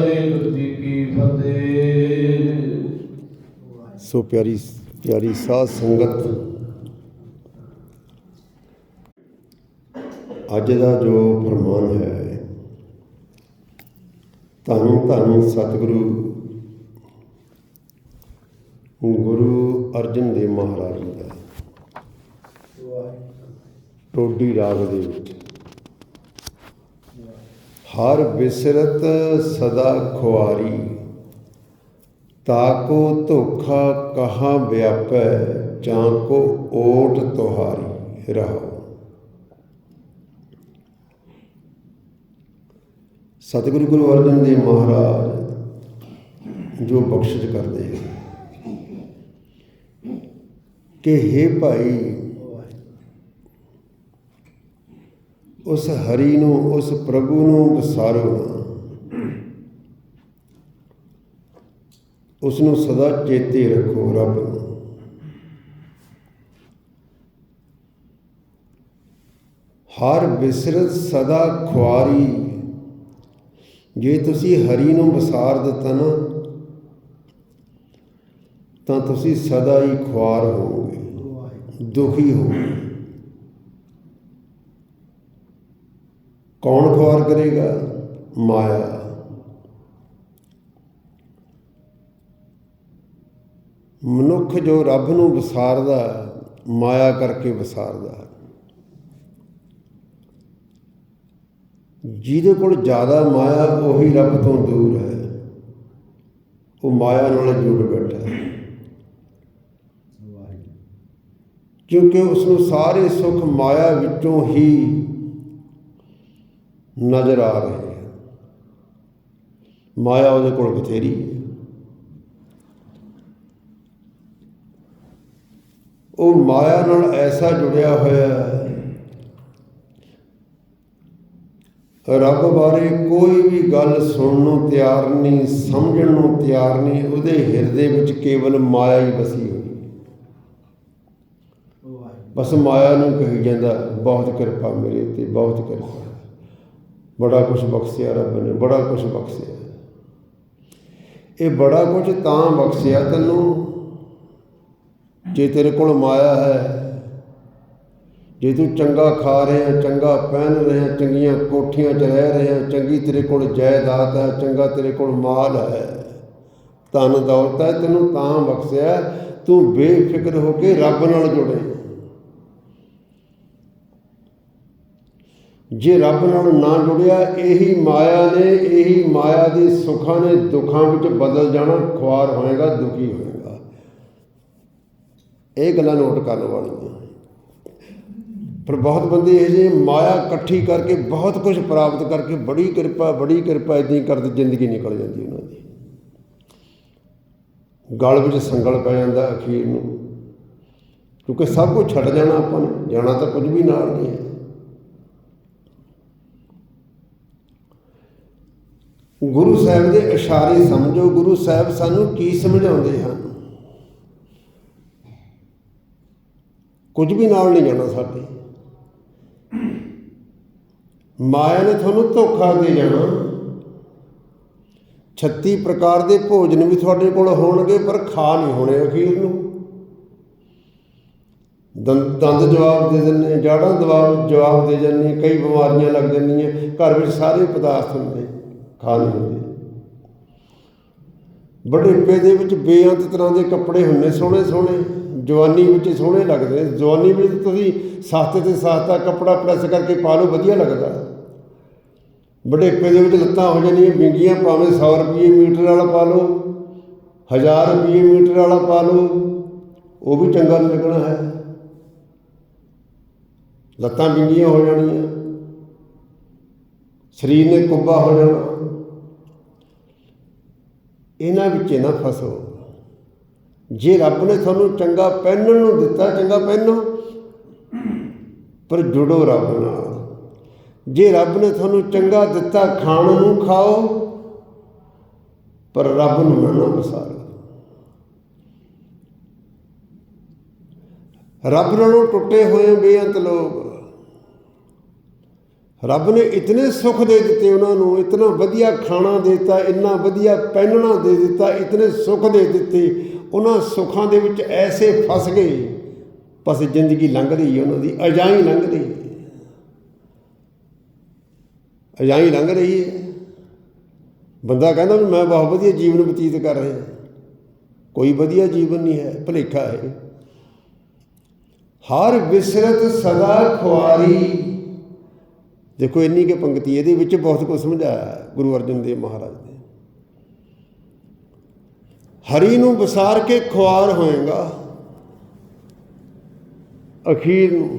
ਵਾਹਿਗੁਰੂ ਜੀ ਕੀ ਫਤਿਹ। ਸੋ ਪਿਆਰੀ ਪਿਆਰੀ ਸਾਧ ਸੰਗਤ ਅੱਜ ਦਾ ਜੋ ਫਰਮਾਨ ਹੈ ਧੰਨ ਧੰਨ ਸਤਿਗੁਰੂ ਗੁਰੂ ਅਰਜਨ ਦੇਵ ਮਹਾਰਾਜ ਜੀ ਦਾ। ਟੋਡੀ ਰਾਗ ਦੇ ਵਿੱਚ। ਹਰ ਬਿਸਰਤ ਸਦਾ ਖੁਆਰੀ। ਤਾਕੋ ਧੋਖਾ ਕਹਾ ਵਿਆਪੈ ਚਾਂਕੋ ਓਟ ਤੁਹਾਰੀ ਰਹੋ। ਸਤਿਗੁਰੂ ਗੁਰੂ ਅਰਜਨ ਦੇਵ ਮਹਾਰਾਜ ਜੋ ਬਖਸ਼ਿਸ਼ ਕਰਦੇ ਹਨ ਕਿ हे ਭਾਈ ਉਸ ਹਰੀ ਨੂੰ, ਉਸ ਪ੍ਰਭੂ ਨੂੰ ਵਿਸਾਰੋ ਨਾ ਉਸ ਨੂੰ ਸਦਾ ਚੇਤੇ ਰੱਖੋ ਰੱਬ। ਨੂੰ ਹਰ ਵਿਸਰਤ ਸਦਾ ਖੁਆਰੀ। ਜੇ ਤੁਸੀਂ ਹਰੀ ਨੂੰ ਵਿਸਾਰ ਦਿੱਤਾ ਨਾ, ਤਾਂ ਤੁਸੀਂ ਸਦਾ ਹੀ ਖੁਆਰ ਹੋਵੋਗੇ, ਦੁਖੀ ਹੋਵੋਗੇ। ਕੌਣ ਖੁਆਰ ਕਰੇਗਾ? ਮਾਇਆ। ਮਨੁੱਖ ਜੋ ਰੱਬ ਨੂੰ ਵਿਸਾਰਦਾ ਮਾਇਆ ਕਰਕੇ ਵਿਸਾਰਦਾ ਜਿਹਦੇ ਕੋਲ ਜ਼ਿਆਦਾ ਮਾਇਆ, ਉਹੀ ਰੱਬ ਤੋਂ ਦੂਰ ਹੈ। ਉਹ ਮਾਇਆ ਨਾਲ ਜੁੜ ਬੈਠਾ ਹੈ। ਕਿਉਂਕਿ ਉਸ ਨੂੰ ਸਾਰੇ ਸੁੱਖ ਮਾਇਆ ਵਿੱਚੋਂ ਹੀ ਨਜ਼ਰ ਆ ਰਹੇ ਹਨ ਮਾਇਆ ਉਹਦੇ ਕੋਲ ਬਥੇਰੀ ਹੈ। ਉਹ ਮਾਇਆ ਨਾਲ ਐਸਾ ਜੁੜਿਆ ਹੋਇਆ ਹੈ। ਰੱਬ ਬਾਰੇ ਕੋਈ ਵੀ ਗੱਲ ਸੁਣਨ ਨੂੰ ਤਿਆਰ ਨਹੀਂ, ਸਮਝਣ ਨੂੰ ਤਿਆਰ ਨਹੀਂ, ਉਹਦੇ ਹਿਰਦੇ ਵਿੱਚ ਕੇਵਲ ਮਾਇਆ ਹੀ ਵਸੀ ਹੋਈ। ਬਸ ਮਾਇਆ ਨੂੰ ਕਹੀ ਜਾਂਦਾ, ਬਹੁਤ ਕਿਰਪਾ ਮੇਰੇ ਉੱਤੇ ਬਹੁਤ ਕਿਰਪਾ। ਬੜਾ ਕੁਝ ਬਖਸ਼ਿਆ ਰੱਬ ਨੇ, ਬੜਾ ਕੁਝ ਬਖਸ਼ਿਆ। ਇਹ ਬੜਾ ਕੁਝ ਤਾਂ ਬਖਸ਼ਿਆ ਤੈਨੂੰ, ਜੇ ਤੇਰੇ ਕੋਲ ਮਾਇਆ ਹੈ। ਜੇ ਤੂੰ ਚੰਗਾ ਖਾ ਰਿਹਾ, ਚੰਗਾ ਪਹਿਨ ਰਿਹਾ, ਚੰਗੀਆਂ ਕੋਠੀਆਂ 'ਚ ਰਹਿ ਰਿਹਾ, ਚੰਗੀ ਤੇਰੇ ਕੋਲ ਜਾਇਦਾਦ ਹੈ, ਚੰਗਾ ਤੇਰੇ ਕੋਲ ਮਾਲ ਹੈ, ਧਨ ਦੌਲਤ ਹੈ, ਤੈਨੂੰ ਤਾਂ ਬਖਸ਼ਿਆ। ਤੂੰ ਬੇਫਿਕਰ ਹੋ ਕੇ ਰੱਬ ਨਾਲ ਜੁੜੇ। ਜੇ ਰੱਬ ਨਾਲ ਨਾ ਜੁੜਿਆ, ਇਹੀ ਮਾਇਆ ਨੇ, ਇਹੀ ਮਾਇਆ ਦੇ ਸੁੱਖਾਂ ਨੇ ਦੁੱਖਾਂ ਵਿੱਚ ਬਦਲ ਜਾਣਾ, ਖੁਆਰ ਹੋਏਗਾ, ਦੁਖੀ ਹੋਏਗਾ। ਇਹ ਗੱਲਾਂ ਨੋਟ ਕਰਨ ਵਾਲੀਆਂ। ਪਰ ਬਹੁਤ ਬੰਦੇ ਇਹ ਜੇ ਮਾਇਆ ਇਕੱਠੀ ਕਰਕੇ, ਬਹੁਤ ਕੁਝ ਪ੍ਰਾਪਤ ਕਰਕੇ, ਬੜੀ ਕਿਰਪਾ ਬੜੀ ਕਿਰਪਾ ਇਦਾਂ ਹੀ ਕਰਦੇ, ਜ਼ਿੰਦਗੀ ਨਿਕਲ ਜਾਂਦੀ ਉਹਨਾਂ ਦੀ। ਗਲ ਵਿੱਚ ਸੰਗਲ ਪੈ ਜਾਂਦਾ ਅਖੀਰ ਨੂੰ। ਕਿਉਂਕਿ ਸਭ ਕੁਝ ਛੱਡ ਜਾਣਾ ਆਪਾਂ ਨੇ, ਜਾਣਾ ਤਾਂ ਕੁਝ ਵੀ ਨਾਲ ਨਹੀਂ ਹੈ। ਗੁਰੂ ਸਾਹਿਬ ਦੇ ਇਸ਼ਾਰੇ ਸਮਝੋ, ਗੁਰੂ ਸਾਹਿਬ ਸਾਨੂੰ ਕੀ ਸਮਝਾਉਂਦੇ ਹਨ? ਕੁਝ ਵੀ ਨਾਲ ਨਹੀਂ ਜਾਣਾ ਸਾਡੇ। ਮਾਇਆ ਨੇ ਤੁਹਾਨੂੰ ਧੋਖਾ ਦੇ ਜਾਣਾ। 36 ਪ੍ਰਕਾਰ ਦੇ ਭੋਜਨ ਵੀ ਤੁਹਾਡੇ ਕੋਲ ਹੋਣਗੇ, ਪਰ ਖਾ ਨਹੀਂ ਹੋਣੇ ਅਖੀਰ ਨੂੰ। ਦੰਦ ਦੰਦ ਜਵਾਬ ਦੇ ਦਿੰਦੇ ਜਾੜਾਂ ਜਵਾਬ ਜਵਾਬ ਦੇ ਜਾਂਦੀਆਂ ਕਈ ਬਿਮਾਰੀਆਂ ਲੱਗ ਜਾਂਦੀਆਂ, ਘਰ ਵਿੱਚ ਸਾਰੇ ਪਦਾਰਥ ਹੁੰਦੇ ਖਾ ਨਹੀਂ ਹੁੰਦੇ। ਬੁਢੇਪੇ ਦੇ ਵਿੱਚ ਬੇਅੰਤ ਤਰ੍ਹਾਂ ਦੇ ਕੱਪੜੇ ਹੁੰਦੇ, ਸੋਹਣੇ ਸੋਹਣੇ, ਜਵਾਨੀ ਵਿੱਚ ਸੋਹਣੇ ਲੱਗਦੇ ਜਵਾਨੀ ਵਿੱਚ ਤੁਸੀਂ ਸਸਤੇ ਤੇ ਸਸਤਾ ਕੱਪੜਾ ਪ੍ਰੈਸ ਕਰਕੇ ਪਾ ਲਓ, ਵਧੀਆ ਲੱਗਦਾ। ਬੁਢੇਪੇ ਦੇ ਵਿੱਚ ਲੱਤਾਂ ਹੋ ਜਾਂਦੀਆਂ ਬਿੰਗੀਆਂ ਭਾਵੇਂ 100 ਰੁਪਏ ਮੀਟਰ ਵਾਲਾ ਪਾ ਲਓ 1000 ਰੁਪਏ ਮੀਟਰ ਵਾਲਾ ਪਾ ਲਓ, ਉਹ ਵੀ ਚੰਗਾ ਨਹੀਂ ਲੱਗਣਾ ਹੈ। ਲੱਤਾਂ ਬਿੰਗੀਆਂ ਹੋ ਜਾਣੀਆਂ। ਸਰੀਰ ਨੇ ਕੁੱਬਾ ਹੋ ਜਾਣਾ। ਇਹਨਾਂ ਵਿੱਚ ਨਾ ਫਸੋ। ਜੇ ਰੱਬ ਨੇ ਤੁਹਾਨੂੰ ਚੰਗਾ ਪਹਿਨਣ ਨੂੰ ਦਿੱਤਾ, ਚੰਗਾ ਪਹਿਨੋ, ਪਰ ਜੁੜੋ ਰੱਬ ਨਾਲ। ਜੇ ਰੱਬ ਨੇ ਤੁਹਾਨੂੰ ਚੰਗਾ ਦਿੱਤਾ, ਖਾਣ ਨੂੰ ਖਾਓ, ਪਰ ਰੱਬ ਨੂੰ ਨਾ ਨਾ ਵਿਸਾਰੋ ਰੱਬ ਨਾਲੋਂ ਟੁੱਟੇ ਹੋਏ ਬੇਅੰਤ ਲੋਕ ਰੱਬ ਨੇ ਇਤਨੇ ਸੁੱਖ ਦੇ ਦਿੱਤੇ ਉਹਨਾਂ ਨੂੰ, ਇਤਨਾ ਵਧੀਆ ਖਾਣਾ ਦੇ ਦਿੱਤਾ, ਇੰਨਾ ਵਧੀਆ ਪਹਿਨਣਾ ਦੇ ਦਿੱਤਾ, ਇਤਨੇ ਸੁੱਖ ਦੇ ਦਿੱਤੇ, ਉਹਨਾਂ ਸੁੱਖਾਂ ਦੇ ਵਿੱਚ ਐਸੇ ਫਸ ਗਏ, ਬਸ ਜ਼ਿੰਦਗੀ ਲੰਘ ਰਹੀ ਹੈ ਉਹਨਾਂ ਦੀ, ਅਜਾਈ ਲੰਘ ਰਹੀ ਹੈ ਅਜਾਈ ਲੰਘ ਰਹੀ ਹੈ ਬੰਦਾ ਕਹਿੰਦਾ ਵੀ ਮੈਂ ਬਹੁਤ ਵਧੀਆ ਜੀਵਨ ਬਤੀਤ ਕਰ ਰਿਹਾ। ਕੋਈ ਵਧੀਆ ਜੀਵਨ ਨਹੀਂ ਹੈ, ਭੁਲੇਖਾ ਹੈ। ਹਰ ਵਿਸਰਤ ਸਦਾ ਖੁਆਰੀ ਦੇਖੋ ਇੰਨੀ ਕਿ ਪੰਕਤੀ ਇਹਦੇ ਵਿੱਚ ਬਹੁਤ ਕੁਝ ਸਮਝਾਇਆ ਗੁਰੂ ਅਰਜਨ ਦੇਵ ਮਹਾਰਾਜ ਨੇ। ਹਰੀ ਨੂੰ ਵਿਸਾਰ ਕੇ ਖੁਆਰ ਹੋਏਗਾ, ਅਖੀਰ ਨੂੰ।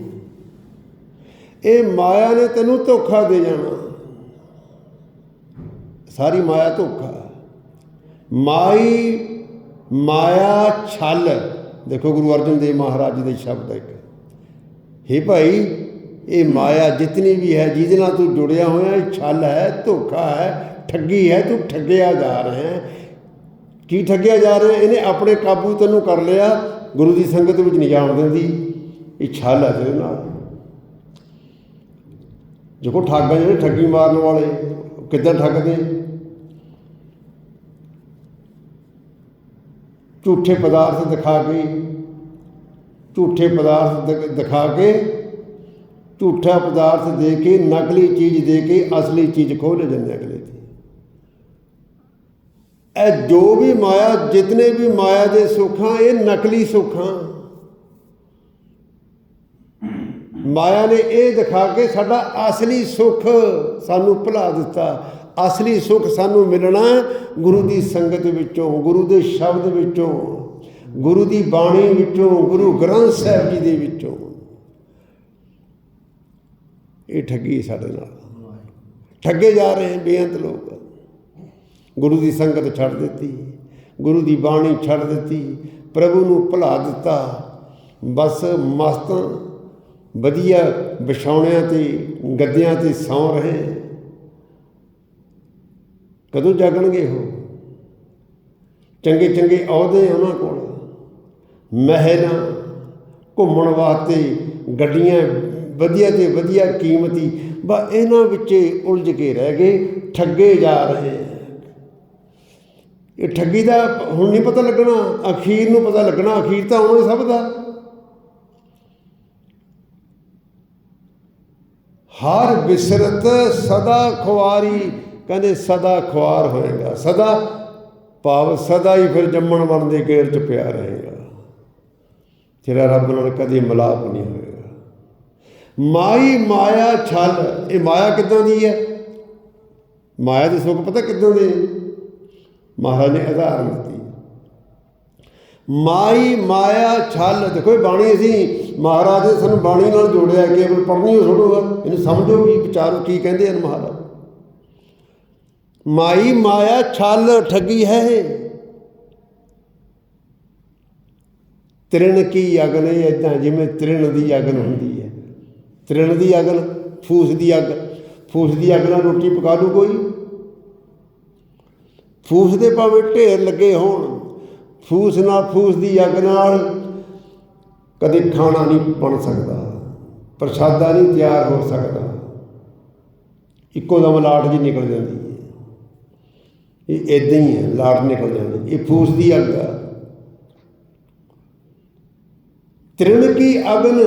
ਇਹ ਮਾਇਆ ਨੇ ਤੈਨੂੰ ਧੋਖਾ ਦੇ ਜਾਣਾ। ਸਾਰੀ ਮਾਇਆ ਧੋਖਾ ਮਾਈ, ਮਾਇਆ ਛਲ। ਦੇਖੋ ਗੁਰੂ ਅਰਜਨ ਦੇਵ ਮਹਾਰਾਜ ਜੀ ਦੇ ਸ਼ਬਦ ਹੈ ਹੇ ਭਾਈ ਇਹ ਮਾਇਆ ਜਿਤਨੀ ਵੀ ਹੈ, ਜਿਹਦੇ ਨਾਲ ਤੂੰ ਜੁੜਿਆ ਹੋਇਆ, ਇਹ ਛਲ ਹੈ, ਧੋਖਾ ਹੈ, ਠੱਗੀ ਹੈ, ਤੂੰ ਠੱਗਿਆ ਜਾ ਰਿਹਾ ਹੈ। ਕੀ ਠੱਗਿਆ ਜਾ ਰਿਹਾ? ਇਹਨੇ ਆਪਣੇ ਕਾਬੂ ਤੈਨੂੰ ਕਰ ਲਿਆ, ਗੁਰੂ ਦੀ ਸੰਗਤ ਵਿੱਚ ਨਹੀਂ ਜਾਣ ਦਿੰਦੀ। ਇਹ ਛਲ ਹੈ ਤੇਰੇ ਨਾਲ। ਦੇਖੋ, ਠੱਗ ਆ ਜਿਹੜੇ ਠੱਗੀ ਮਾਰਨ ਵਾਲੇ, ਕਿੱਦਾਂ ਠੱਗਦੇ? ਝੂਠੇ ਪਦਾਰਥ ਦਿਖਾ ਕੇ, ਝੂਠੇ ਪਦਾਰਥ ਦਿਖਾ ਕੇ ਝੂਠਾ ਪਦਾਰਥ ਦੇ ਕੇ, ਨਕਲੀ ਚੀਜ਼ ਦੇ ਕੇ, ਅਸਲੀ ਚੀਜ਼ ਖੋਹ ਲੈ ਜਾਂਦੇ ਅਗਲੇ ਦੀ ਇਹ ਜੋ ਵੀ ਮਾਇਆ, ਜਿਤਨੇ ਵੀ ਮਾਇਆ ਦੇ ਸੁੱਖਾਂ, ਇਹ ਨਕਲੀ ਸੁੱਖਾਂ। ਮਾਇਆ ਨੇ ਇਹ ਦਿਖਾ ਕੇ ਸਾਡਾ ਅਸਲੀ ਸੁੱਖ ਸਾਨੂੰ ਭੁਲਾ ਦਿੱਤਾ। ਅਸਲੀ ਸੁੱਖ ਸਾਨੂੰ ਮਿਲਣਾ ਗੁਰੂ ਦੀ ਸੰਗਤ ਵਿੱਚੋਂ, ਗੁਰੂ ਦੇ ਸ਼ਬਦ ਵਿੱਚੋਂ, ਗੁਰੂ ਦੀ ਬਾਣੀ ਵਿੱਚੋਂ, ਗੁਰੂ ਗ੍ਰੰਥ ਸਾਹਿਬ ਜੀ ਦੇ ਵਿੱਚੋਂ। ਇਹ ਠੱਗੀ ਸਾਡੇ ਨਾਲ। ਠੱਗੇ ਜਾ ਰਹੇ ਹਨ ਬੇਅੰਤ ਲੋਕ। ਗੁਰੂ ਦੀ ਸੰਗਤ ਛੱਡ ਦਿੱਤੀ। ਗੁਰੂ ਦੀ ਬਾਣੀ ਛੱਡ ਦਿੱਤੀ। ਪ੍ਰਭੂ ਨੂੰ ਭੁਲਾ ਦਿੱਤਾ। ਬਸ ਮਸਤ ਵਧੀਆ ਵਿਛਾਉਣਿਆਂ ਤੇ, ਗੱਦਿਆਂ ਤੇ ਸੌਂ ਰਹੇ। ਕਦੋਂ ਜਾਗਣਗੇ ਉਹ? ਚੰਗੇ ਚੰਗੇ ਅਹੁਦੇ ਉਹਨਾਂ ਕੋਲ। ਮਹਿਲਾਂ ਘੁੰਮਣ ਵਾਸਤੇ ਗੱਡੀਆਂ ਵਧੀਆ ਤੇ ਵਧੀਆ ਕੀਮਤੀ, ਬਾ ਇਹਨਾਂ ਵਿੱਚ ਉਲਝ ਕੇ ਰਹਿ ਗਏ, ਠੱਗੇ ਜਾ ਰਹੇ ਇਹ ਠੱਗੀ ਦਾ ਹੁਣ ਨਹੀਂ ਪਤਾ ਲੱਗਣਾ, ਅਖੀਰ ਨੂੰ ਪਤਾ ਲੱਗਣਾ, ਅਖੀਰ ਤਾਂ ਉਹਨਾਂ ਸਭ ਦਾ। ਹਰ ਬਿਸਰਤ ਸਦਾ ਖੁਆਰੀ, ਕਹਿੰਦੇ ਸਦਾ ਖੁਆਰ ਹੋਏਗਾ, ਸਦਾ ਭਾਵ ਸਦਾ ਹੀ ਫਿਰ ਜੰਮਣ ਮਰਨ ਦੇ ਗੇਰ ਚ ਪਿਆ ਰਹੇਗਾ। ਤੇਰਾ ਰੱਬ ਨਾਲ ਕਦੇ ਮਿਲਾਪ ਨਹੀਂ ਹੋਏਗਾ। ਮਾਈ ਮਾਇਆ ਛਲ। ਇਹ ਮਾਇਆ ਕਿੱਦਾਂ ਦੀ ਹੈ? ਮਾਇਆ ਦੇ ਸੁੱਖ ਪਤਾ ਕਿੱਦਾਂ ਦੇ? ਮਹਾਰਾਜ ਨੇ ਉਦਾਹਰਨ ਦਿੱਤੀ। ਮਾਈ ਮਾਇਆ ਛਲ। ਦੇਖੋ ਇਹ ਬਾਣੀ ਅਸੀਂ ਮਹਾਰਾਜ ਨੇ ਸਾਨੂੰ ਬਾਣੀ ਨਾਲ ਜੋੜਿਆ ਕੇਵਲ ਪੜ੍ਹਨੀ ਹੋ ਛੋੜੋਗਾ ਇਹਨੂੰ ਸਮਝੋ ਵੀ ਵਿਚਾਰੋ ਕੀ ਕਹਿੰਦੇ ਹਨ ਮਹਾਰਾਜ। ਮਾਈ ਮਾਇਆ ਛਲ ਠੱਗੀ ਹੈ ਇਹ। ਤ੍ਰਿਣ ਕੀ ਅਗਨ, ਇਹ ਏਦਾਂ ਜਿਵੇਂ ਤ੍ਰਿਣ ਦੀ ਅਗਨ ਹੁੰਦੀ ਹੈ। ਤ੍ਰਿਣ ਦੀ ਅਗਲ ਫੂਸ ਦੀ ਅੱਗ ਫੂਸ ਦੀ ਅੱਗ ਨਾਲ ਰੋਟੀ ਪਕਾ ਲੂ ਕੋਈ? ਫੂਸ ਦੇ ਭਾਵੇਂ ਢੇਰ ਲੱਗੇ ਹੋਣ, ਫੂਸ ਨਾਲ ਫੂਸ ਦੀ ਅੱਗ ਨਾਲ ਕਦੇ ਖਾਣਾ ਨਹੀਂ ਬਣ ਸਕਦਾ, ਪ੍ਰਸ਼ਾਦਾ ਨਹੀਂ ਤਿਆਰ ਹੋ ਸਕਦਾ। ਇੱਕੋ ਦਮ ਲਾਟ ਜੀ ਨਿਕਲ ਜਾਂਦੀ ਹੈ। ਇਹ ਇਦਾਂ ਹੀ ਹੈ, ਲਾਟ ਨਿਕਲ ਜਾਂਦੀ ਇਹ ਫੂਸ ਦੀ ਅੱਗ ਆ। ਤ੍ਰਿਣ ਕੀ ਅਗਨ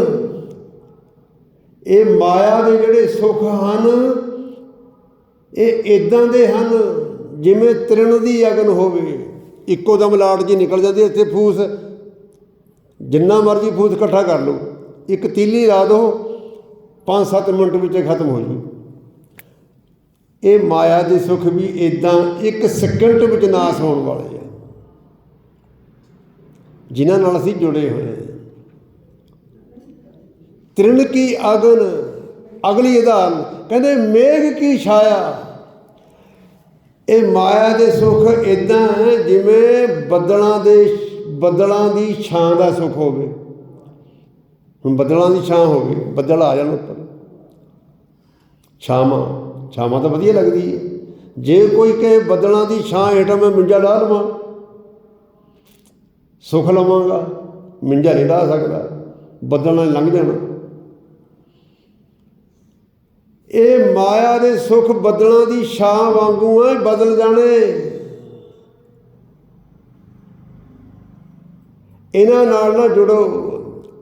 ਇਹ ਮਾਇਆ ਦੇ ਜਿਹੜੇ ਸੁੱਖ ਹਨ ਇਹ ਇਦਾਂ ਦੇ ਹਨ ਜਿਵੇਂ ਤ੍ਰਿਣ ਦੀ ਅਗਨ ਹੋਵੇ। ਇੱਕੋ ਦਮ ਲਾਟ ਜੀ ਨਿਕਲ ਜਾਂਦੀ ਹੈ, ਇੱਥੇ ਫੂਸ ਜਿੰਨਾ ਮਰਜ਼ੀ ਫੂਸ ਇਕੱਠਾ ਕਰ ਲਓ। ਇੱਕ ਤੀਲੀ ਲਾ ਦਿਓ 5-7 ਮਿੰਟ ਵਿੱਚ ਖਤਮ ਹੋ ਜੂ। ਇਹ ਮਾਇਆ ਦੇ ਸੁੱਖ ਵੀ ਇਦਾਂ ਇੱਕ ਸਕਿੰਟ ਵਿੱਚ ਨਾਸ ਹੋਣ ਵਾਲੇ ਆ। ਜਿਨ੍ਹਾਂ ਨਾਲ ਅਸੀਂ ਜੁੜੇ ਹੋਏ ਹਾਂ ਤ੍ਰਿਣ ਕੀ ਅਗਨ, ਅਗਲੀ ਉਦਾਹਰਨ ਕਹਿੰਦੇ, ਮੇਘ ਕੀ ਛਾਇਆ? ਇਹ ਮਾਇਆ ਦੇ ਸੁੱਖ ਇਦਾਂ ਹੈ ਜਿਵੇਂ ਬੱਦਲਾਂ ਦੇ, ਬੱਦਲਾਂ ਦੀ ਛਾਂ ਦਾ ਸੁੱਖ ਹੋਵੇ। ਹੁਣ ਬੱਦਲਾਂ ਦੀ ਛਾਂ ਹੋਵੇ ਬੱਦਲ ਆ ਜਾਣ ਉੱਪਰ। ਛਾਵਾਂ ਛਾਵਾਂ ਤਾਂ ਵਧੀਆ ਲੱਗਦੀ ਹੈ। ਜੇ ਕੋਈ ਕਹੇ, ਬੱਦਲਾਂ ਦੀ ਛਾਂ ਹੇਠਾਂ ਮੈਂ ਮਿੰਜਾ ਢਾ ਲਵਾਂ, ਸੁੱਖ ਲਵਾਂਗਾ, ਮਿੰਜਾ ਨਹੀਂ ਢਾ ਸਕਦਾ, ਬੱਦਲਾਂ ਲੰਘ ਜਾਣਾ। ਇਹ ਮਾਇਆ ਦੇ ਸੁਖ ਬਦਲਾਂ ਦੀ ਛਾਂ ਵਾਂਗੂ ਆ ਬਦਲ ਜਾਣੇ। ਇਹਨਾਂ ਨਾਲ ਨਾ ਜੁੜੋ।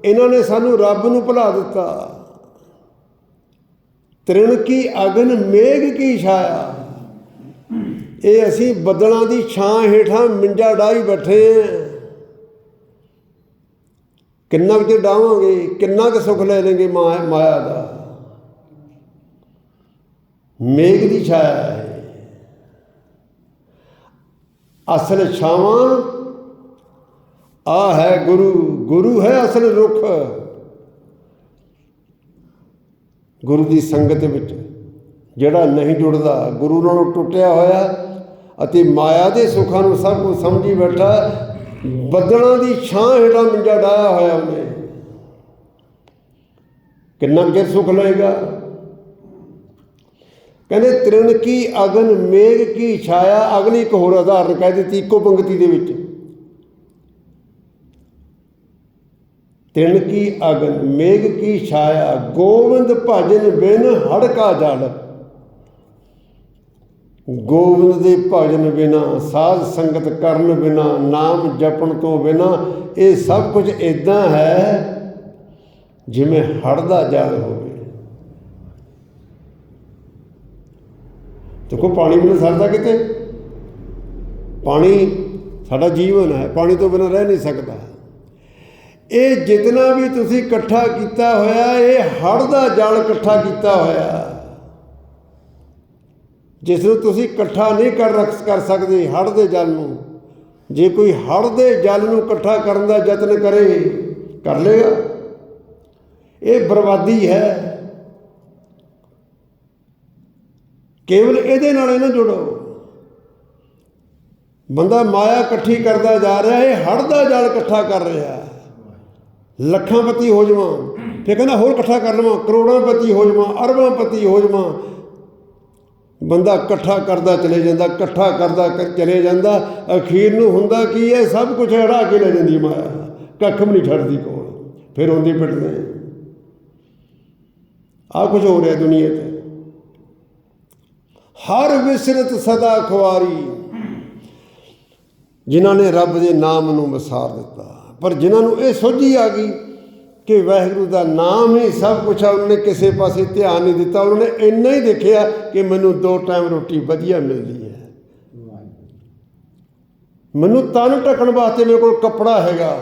ਇਹਨਾਂ ਨੇ ਸਾਨੂੰ ਰੱਬ ਨੂੰ ਭੁਲਾ ਦਿੱਤਾ। ਤ੍ਰਿਣ ਕੀ ਅਗਨ, ਮੇਘ ਕੀ ਛਾਇਆ। ਇਹ ਅਸੀਂ ਬੱਦਲਾਂ ਦੀ ਛਾਂ ਹੇਠਾਂ ਮਿੰਜਾ ਡਾਈ ਬੈਠੇ ਆਂ। ਕਿੰਨਾ ਕੁ ਚਿਰ ਡਾਵਾਂਗੇ, ਕਿੰਨਾ ਕੁ ਸੁੱਖ ਲੈ ਲੈਂਗੇ ਮਾ- ਮਾਇਆ ਦਾ। ਮੇਘ ਦੀ ਛਾਇਆ ਹੈ। ਅਸਲ ਛਾਵਾਂ ਆ ਹੈ ਗੁਰੂ ਗੁਰੂ ਹੈ ਅਸਲ ਰੁੱਖ। ਗੁਰੂ ਦੀ ਸੰਗਤ ਵਿੱਚ ਜਿਹੜਾ ਨਹੀਂ ਜੁੜਦਾ, ਗੁਰੂ ਨਾਲੋਂ ਟੁੱਟਿਆ ਹੋਇਆ ਅਤੇ ਮਾਇਆ ਦੇ ਸੁੱਖਾਂ ਨੂੰ ਸਭ ਕੁਝ ਸਮਝੀ ਬੈਠਾ, ਬੱਦਲਾਂ ਦੀ ਛਾਂ ਹੇਠਾਂ ਮੰਜਾ ਡਾਇਆ ਹੋਇਆ ਉਹਨੇ। ਕਿੰਨਾ ਕੁ ਚਿਰ ਸੁੱਖ ਲਏਗਾ? ਕਹਿੰਦੇ ਤ੍ਰਿਣ ਕੀ ਅਗਨ ਮੇਘ ਕੀ ਛਾਇਆ ਅਗਲੀ ਇੱਕ ਹੋਰ ਉਦਾਹਰਨ ਕਹਿ ਦਿੱਤੀ ਇੱਕੋ ਪੰਕਤੀ ਦੇ ਵਿੱਚ। ਤ੍ਰਿਣ ਕੀ ਅਗਨ ਮੇਘ ਕੀ ਛਾਇਆ, ਗੋਵਿੰਦ ਭਜਨ ਬਿਨ ਹੜਕਾ ਜਲ। ਗੋਬਿੰਦ ਦੇ ਭਜਨ ਬਿਨਾ, ਸਾਧ ਸੰਗਤ ਕਰਨ ਬਿਨਾ, ਨਾਮ ਜਪਣ ਤੋਂ ਬਿਨਾ, ਇਹ ਸਭ ਕੁਝ ਇਦਾਂ ਹੈ ਜਿਵੇਂ ਹੜ ਦਾ ਜਲ ਹੋਵੇ। ਦੇਖੋ ਪਾਣੀ ਬਿਨਾਂ ਸਰਦਾ ਕਿਤੇ? ਪਾਣੀ ਸਾਡਾ ਜੀਵਨ ਹੈ, ਪਾਣੀ ਤੋਂ ਬਿਨਾਂ ਰਹਿ ਨਹੀਂ ਸਕਦਾ। ਇਹ ਜਿਤਨਾ ਵੀ ਤੁਸੀਂ ਇਕੱਠਾ ਕੀਤਾ ਹੋਇਆ, ਇਹ ਹੜ ਦਾ ਜਲ ਇਕੱਠਾ ਕੀਤਾ ਹੋਇਆ। ਜਿਸ ਨੂੰ ਤੁਸੀਂ ਇਕੱਠਾ ਨਹੀਂ ਕਰ ਰੱਖ ਕਰ ਸਕਦੇ ਹੜ ਦੇ ਜਲ ਨੂੰ। ਜੇ ਕੋਈ ਹੜ ਦੇ ਜਲ ਨੂੰ ਇਕੱਠਾ ਕਰਨ ਦਾ ਯਤਨ ਕਰੇ, ਕਰ ਲੇਗਾ। ਇਹ ਬਰਬਾਦੀ ਹੈ। ਕੇਵਲ ਇਹਦੇ ਨਾਲ ਇਹਨਾਂ ਜੁੜੋ ਬੰਦਾ ਮਾਇਆ ਇਕੱਠੀ ਕਰਦਾ ਜਾ ਰਿਹਾ, ਇਹ ਹੜ ਦਾ ਜਲ ਇਕੱਠਾ ਕਰ ਰਿਹਾ ਲੱਖਾਂ ਪਤੀ ਹੋ ਜਾਵਾਂ, ਫਿਰ ਕਹਿੰਦਾ ਹੋਰ ਇਕੱਠਾ ਕਰ ਲਵਾਂ, ਕਰੋੜਾਂ ਪਤੀ ਹੋ ਜਾਵਾਂ, ਅਰਬਾਂ ਪਤੀ ਹੋ ਜਾਵਾਂ। ਬੰਦਾ ਇਕੱਠਾ ਕਰਦਾ ਚਲੇ ਜਾਂਦਾ, ਇਕੱਠਾ ਕਰਦਾ ਚਲੇ ਜਾਂਦਾ, ਅਖੀਰ ਨੂੰ ਹੁੰਦਾ ਕੀ ਹੈ? ਸਭ ਕੁਝ ਹੜਾ ਕੇ ਲੈ ਜਾਂਦੀ ਮਾਇਆ। ਕੱਖ ਵੀ ਨਹੀਂ ਛੱਡਦੀ ਕੋਲ, ਫਿਰ ਹੁੰਦੀ ਪਿੱਟਦੇ ਆ ਕੁਝ ਹੋ ਰਿਹਾ ਦੁਨੀਆ ਤੇ ਹਰ ਵਿਸਰਤ ਸਦਾ ਖੁਆਰੀ ਜਿਨ੍ਹਾਂ ਨੇ ਰੱਬ ਦੇ ਨਾਮ ਨੂੰ ਵਿਸਾਰ ਦਿੱਤਾ। ਪਰ ਜਿਨ੍ਹਾਂ ਨੂੰ ਇਹ ਸੋਝੀ ਆ ਗਈ ਕਿ ਵਾਹਿਗੁਰੂ ਦਾ ਨਾਮ ਹੀ ਸਭ ਕੁਝ ਆ, ਉਹਨਾਂ ਨੇ ਕਿਸੇ ਪਾਸੇ ਧਿਆਨ ਨਹੀਂ ਦਿੱਤਾ। ਉਹਨਾਂ ਨੇ ਇੰਨਾ ਹੀ ਦੇਖਿਆ ਕਿ ਮੈਨੂੰ ਦੋ ਟਾਈਮ ਰੋਟੀ ਵਧੀਆ ਮਿਲਦੀ ਹੈ। ਮੈਨੂੰ ਤਨ ਢੱਕਣ ਵਾਸਤੇ ਮੇਰੇ ਕੋਲ ਕੱਪੜਾ ਹੈਗਾ।